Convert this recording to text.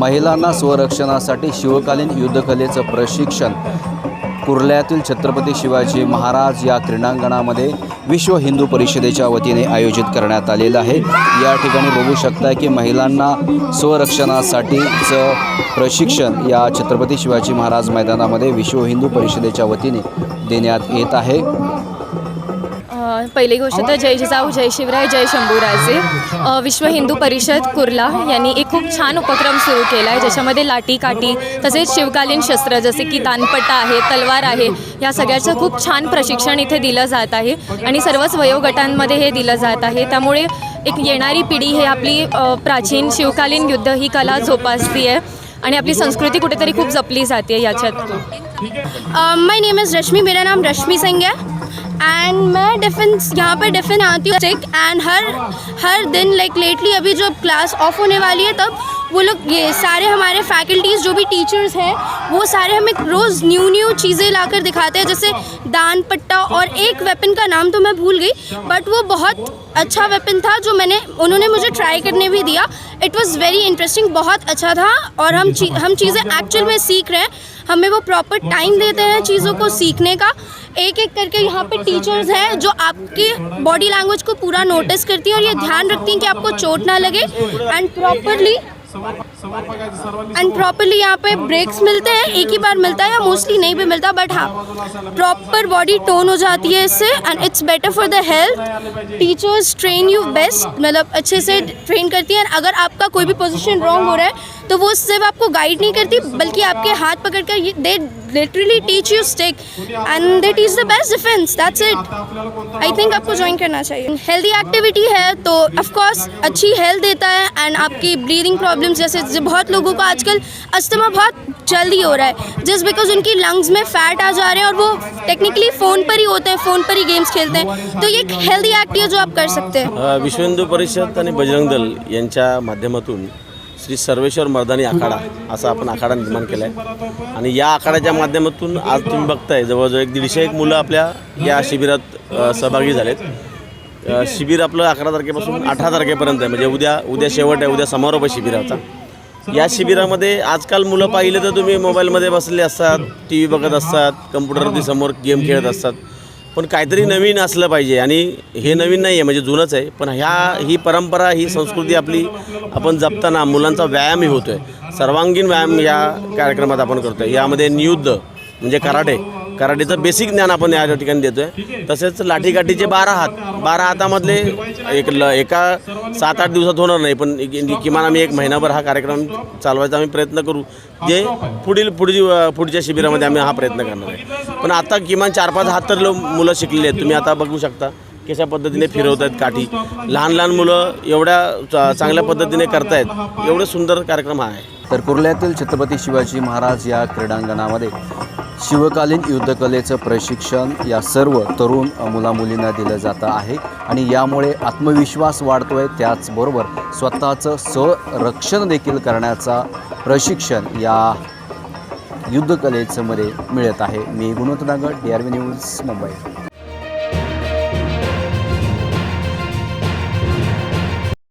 महिलांना स्वरक्षणासाठी शिवकालीन युद्धकलेचं प्रशिक्षण. कुर्ल्यातील छत्रपती शिवाजी महाराज या क्रीडांगणामध्ये विश्व हिंदू परिषदेच्या वतीने आयोजित करण्यात आलेलं आहे. या ठिकाणी बघू शकता की महिलांना स्वरक्षणासाठीचं प्रशिक्षण या छत्रपती शिवाजी महाराज मैदानामध्ये विश्व हिंदू परिषदेच्या वतीने देण्यात येत आहे. पहिली गोष्ट तर जय जिजाऊ जय शिवराय जय शंभूराजे. विश्व हिंदू परिषद कुर्ला यांनी एक खूप छान उपक्रम सुरू केला आहे ज्याच्यामध्ये लाठी काठी तसेच शिवकालीन शस्त्र जसे की दानपट्टा आहे तलवार आहे या सगळ्याचं खूप छान प्रशिक्षण इथे दिलं जात आहे. आणि सर्वच वयोगटांमध्ये हे दिलं जात आहे. त्यामुळे एक येणारी पिढी हे आपली प्राचीन शिवकालीन युद्ध ही कला जोपासती आहे. आणि आपली संस्कृती कुठेतरी खूप जपली जाते याच्यात. माय नेम इज़ रश्मी मेरा नाम रश्मी सिंग है एंड मैं डिफेंस यहाँ पर डिफेंस आती हूँ चेक एंड हर हर दिन लाइक लेटली अभी जब क्लास ऑफ होने वाली है तब वो लोग ये सारे हमारे फैकल्टीज़ जो भी टीचर्स हैं वो सारे हमें रोज़ न्यू न्यू चीज़ें लाकर दिखाते हैं जैसे दान पट्टा और एक वेपन का नाम तो मैं भूल गई बट वो बहुत अच्छा वेपन था जो मैंने उन्होंने मुझे ट्राई करने भी दिया। इट वॉज़ वेरी इंटरेस्टिंग बहुत अच्छा था और हम ची, हम चीज़ें एक्चुअल में सीख रहे हैं। हमें वो प्रॉपर टाइम देते हैं चीज़ों को सीखने का। एक एक करके यहाँ पे टीचर्स हैं जो आपकी बॉडी लैंग्वेज को पूरा नोटिस करती हैं और ये ध्यान रखती हैं कि आपको चोट ना लगे। एंड प्रॉपरली एंड प्रॉपरली यहाँ पे ब्रेक्स मिलते हैं, एक ही बार मिलता है या मोस्टली नहीं भी मिलता बट हाँ प्रॉपर बॉडी टोन हो जाती है इससे and it's better for the health teachers train you best मतलब अच्छे से ट्रेन करती हैं। अगर आपका कोई भी पोजिशन रॉन्ग हो रहा है तो वो सिर्फ़ आपको गाइड नहीं करती, बल्कि आपके हाथ पकड़ कर they literally teach you stick and they teach the best defence that's it I think आपको ज्वाइन करना चाहिए। हेल्दी एक्टिविटी है तो ऑफकोर्स अच्छी हेल्थ देता है एंड आपकी ब्रीदिंग प्रॉब्लम्स जैसे बहुत लोगों को आजकल अस्थमा बहुत जल्दी हो रहा है। जस्ट बिकॉज़ उनकी लंग्स में फैट आ जा रहे हैं और वो टेक्निकली फ़ोन पर ही होते हैं फ़ोन पर ही गेम्स खेलते हैं तो ये एक हेल्दी एक्ट है जो आप कर सकते हैं। विश्व हिंदू परिषद आणि बजरंग दल यांच्या माध्यमातून श्री सर्वेश्वर मर्दानी आखाडा असा आपण आखाडा निर्माण केला आहे आणि या आखाड्याच्या माध्यमातून आज तुम्ही बघताय जवळजवळ एक दीडशे एक मुलं आपल्या या शिबिरात सहभागी झालेत. शिबिर आपलं अकरा तारखेपासून अठरा तारखेपर्यंत आहे म्हणजे उद्या उद्या शेवट आहे उद्या समारोप आहे शिबिराचा. या शिबिरामध्ये आजकाल मुलं पाहिले तर तुम्ही मोबाईलमध्ये बसले असतात टी व्ही बघत असतात कम्प्युटरवरती समोर गेम खेळत असतात. पण काहीतरी नवीन असलं पाहिजे. आणि हे नवीन नाही आहे म्हणजे जुनंच आहे. पण ह्या ही परंपरा ही संस्कृती आपली आपण जपताना मुलांचा व्यायामही होतो आहे सर्वांगीण व्यायाम या कार्यक्रमात आपण करतो आहे यामध्ये नियुद्ध म्हणजे कराटे. कराटेचं बेसिक ज्ञान आपण या ठिकाणी देतो आहे तसेच लाठीकाठीचे बारा हात. बारा हातामधले एक ल एका सात आठ दिवसात होणार नाही पण किमान आम्ही एक महिनाभर हा कार्यक्रम चालवायचा आम्ही प्रयत्न करू. जे पुढील पुढील पुढच्या शिबिरामध्ये आम्ही हा प्रयत्न करणार आहे. पण आता किमान चार पाच हात तर मुलं शिकलेली आहेत. तुम्ही आता बघू शकता कशा पद्धतीने फिरवत आहेत काठी. लहान लहान मुलं एवढ्या चा- चांगल्या पद्धतीने करतायत. एवढं सुंदर कार्यक्रम हा आहे. तर कुर्ल्यातील छत्रपती शिवाजी महाराज या क्रीडांगणामध्ये शिवकालीन युद्धकलेचं प्रशिक्षण या सर्व तरुण मुलामुलींना दिलं जातं आहे. आणि यामुळे आत्मविश्वास वाढतो आहे त्याचबरोबर स्वतःचं संरक्षण देखील करण्याचा प्रशिक्षण या युद्धकलेचं मध्ये मिळत आहे. मी Gunwant Nagar D R V news Mumbai.